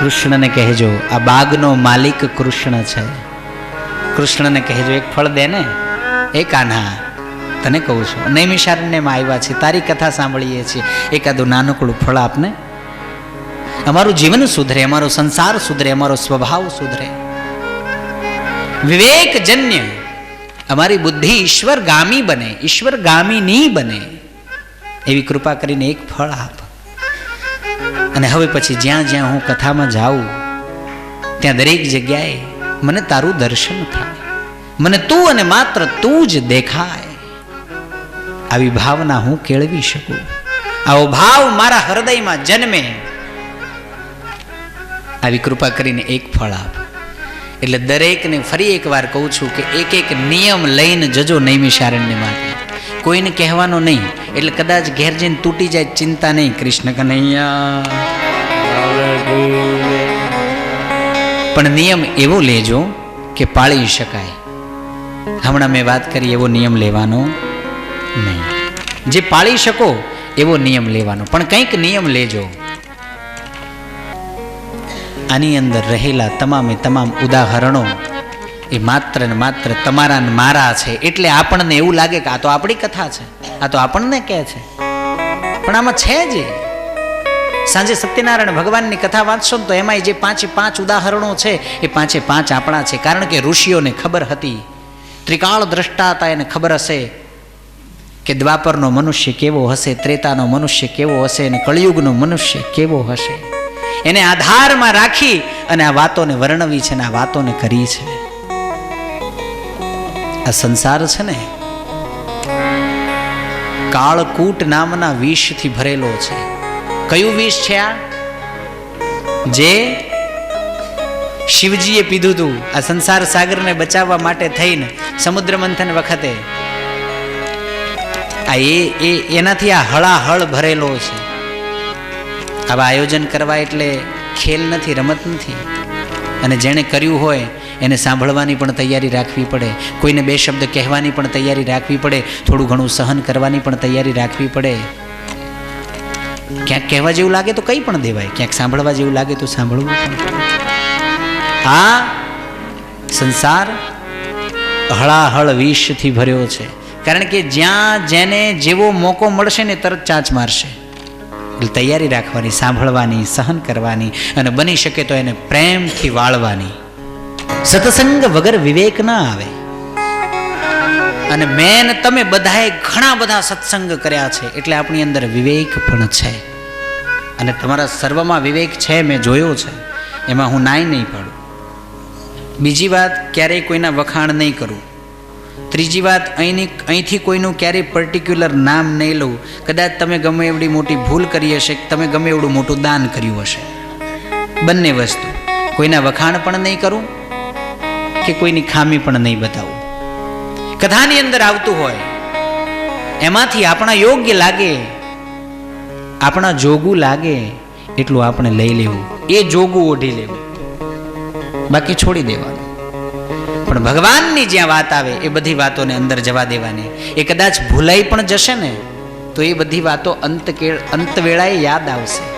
કૃષ્ણને કહેજો. આ બાગનો માલિક કૃષ્ણ છે. કૃષ્ણને કહેજો, એક ફળ દે ને. એ કાન્હા તને કહું છું. નૈમિષારણ્યમાં આવ્યા છે તારી કથા સાંભળીએ છીએ. એકાદું નાનકડું ફળ આપને. અમારું જીવન સુધરે, અમારો સંસાર સુધરે, અમારો સ્વભાવ સુધરે. વિવેકજન્ય. અમારી બુદ્ધિ ઈશ્વરગામી બને, ઈશ્વરગામીની બને. એવી કૃપા કરીને એક ફળ આપ. અને હવે પછી જ્યાં જ્યાં હું કથામાં જાઉં, ત્યાં દરેક જગ્યાએ મને તારું દર્શન થાય. મને તું અને માત્ર તું જ દેખાય. આવી ભાવના હું કેળવી શકું. આવો ભાવ મારા હૃદયમાં જન્મે. આવી કૃપા કરીને એક ફળ આપ. એટલે દરેકને ફરી એકવાર કહું છું કે એક એક નિયમ લઈને જજો નૈમિષારણ્ય માટે કોઈને કહેવાનો નહીં. એટલે કદાચ ઘેર જઈને તૂટી જાય, ચિંતા નહીં. કૃષ્ણ કનૈયા. પણ નિયમ એવો લેજો કે પાળી શકાય. હમણાં મેં વાત કરી, એવો નિયમ લેવાનો નહીં. જે પાળી શકો, એવો નિયમ લેવાનો. પણ કંઈક નિયમ લેજો. આની અંદર રહેલા તમામે તમામ ઉદાહરણો એ માત્ર ને માત્ર તમારા ને મારા છે. એટલે આપણને એવું લાગે કે આ તો આપણી કથા છે. આ તો આપણને કહે છે. પણ આમાં છે જે સાંજે સત્યનારાયણ ભગવાનની કથા વાંચશો ને તો એમાં જે પાંચે પાંચ ઉદાહરણો છે, એ પાંચે પાંચ આપણા છે. કારણ કે ઋષિઓને ખબર હતી. ત્રિકાળ દ્રષ્ટા હતા, એને ખબર હશે કે દ્વાપરનો મનુષ્ય કેવો હશે, ત્રેતાનો મનુષ્ય કેવો હશે, અને કળિયુગનો મનુષ્ય કેવો હશે. એને આધારમાં રાખી અને આ વાતોને વર્ણવી છે અને આ વાતોને કરી છે. આ સંસાર છે ને, કાળકૂટ નામના વિષથી ભરેલો છે. કયું વિષ છે આ? જે શિવજીએ પીધું હતું આ સંસાર સાગરને બચાવવા માટે થઈને સમુદ્ર મંથન વખતે. આ એ એ, એનાથી આ હળાહળ ભરેલો છે. આવા આયોજન કરવા એટલે ખેલ નથી, રમત નથી. અને જેણે કર્યું હોય એને સાંભળવાની પણ તૈયારી રાખવી પડે. કોઈને બે શબ્દ કહેવાની પણ તૈયારી રાખવી પડે. થોડું ઘણું સહન કરવાની પણ તૈયારી રાખવી પડે. ક્યાંક કહેવા જેવું લાગે તો કંઈ પણ દેવાય. ક્યાંક સાંભળવા જેવું લાગે તો સાંભળવું આ સંસાર હળાહળ વિષથી ભર્યો છે. કારણ કે જ્યાં જેને જેવો મોકો મળશે ને તરત ચાંચ મારશે. એટલે તૈયારી રાખવાની, સાંભળવાની, સહન કરવાની અને બની શકે તો એને પ્રેમથી વાળવાની. સત્સંગ વગર વિવેક ના આવે. અને મેન તમે બધાએ ઘણા બધા સત્સંગ કર્યા છે, એટલે આપણી અંદર વિવેક પણ છે. અને તમારા સર્વમાં વિવેક છે, મેં જોયો છે. એમાં હું નાય નહીં પાડું. બીજી વાત, ક્યારેય કોઈના વખાણ નહીં કરું. ત્રીજી વાત, અહીંની અહીંથી કોઈનું ક્યારેય પર્ટિક્યુલર નામ નહીં લઉં. કદાચ તમે ગમે એવડી મોટી ભૂલ કરી હશે, તમે ગમે એવડું મોટું દાન કર્યું હશે. બંને વસ્તુ. કોઈના વખાણ પણ નહીં કરું કે કોઈની ખામી પણ નહીં બતાવું. કથાની અંદર આવતું હોય, એમાંથી આપણા યોગ્ય લાગે, આપણા જોગું લાગે એટલું આપણે લઈ લેવું. એ જોગું ઓઢી લેવું. બાકી છોડી દેવાનું. પણ ભગવાનની જ્યાં વાત આવે, એ બધી વાતોને અંદર જવા દેવાની. એ કદાચ ભૂલાઈ પણ જશે ને, તો એ બધી વાતો અંત અંત વેળાએ યાદ આવશે.